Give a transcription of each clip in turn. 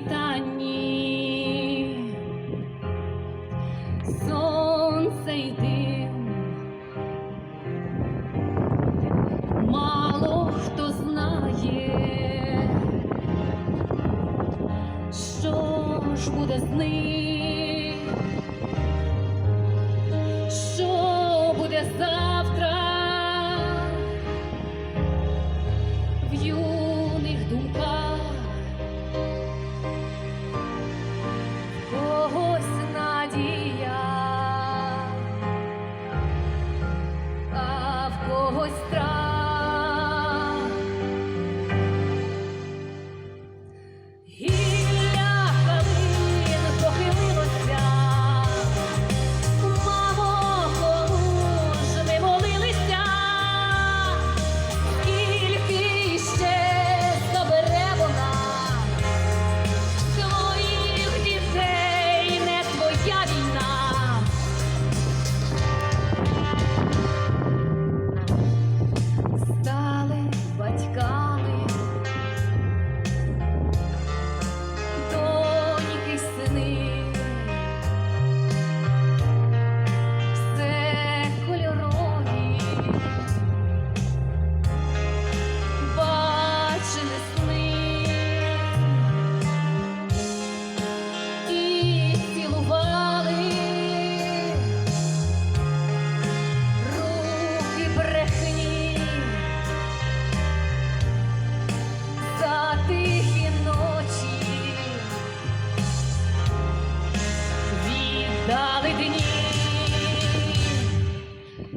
світанні, сонце йди, мало хто знає, що ж буде з ним.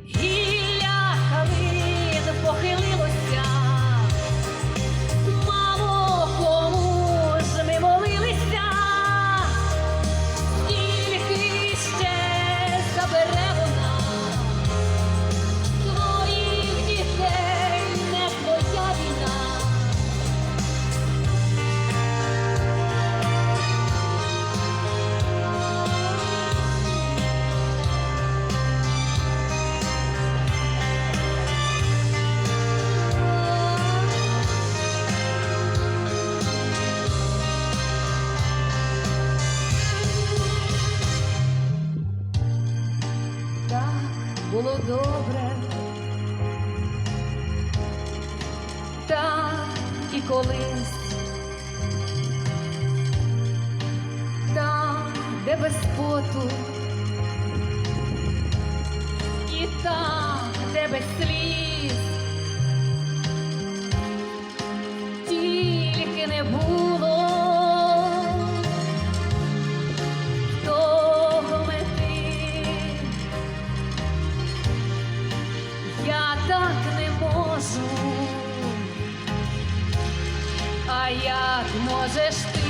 He було добре. та і колись, там, де без поту, і там, де без слів. скажу, а як можеш ти?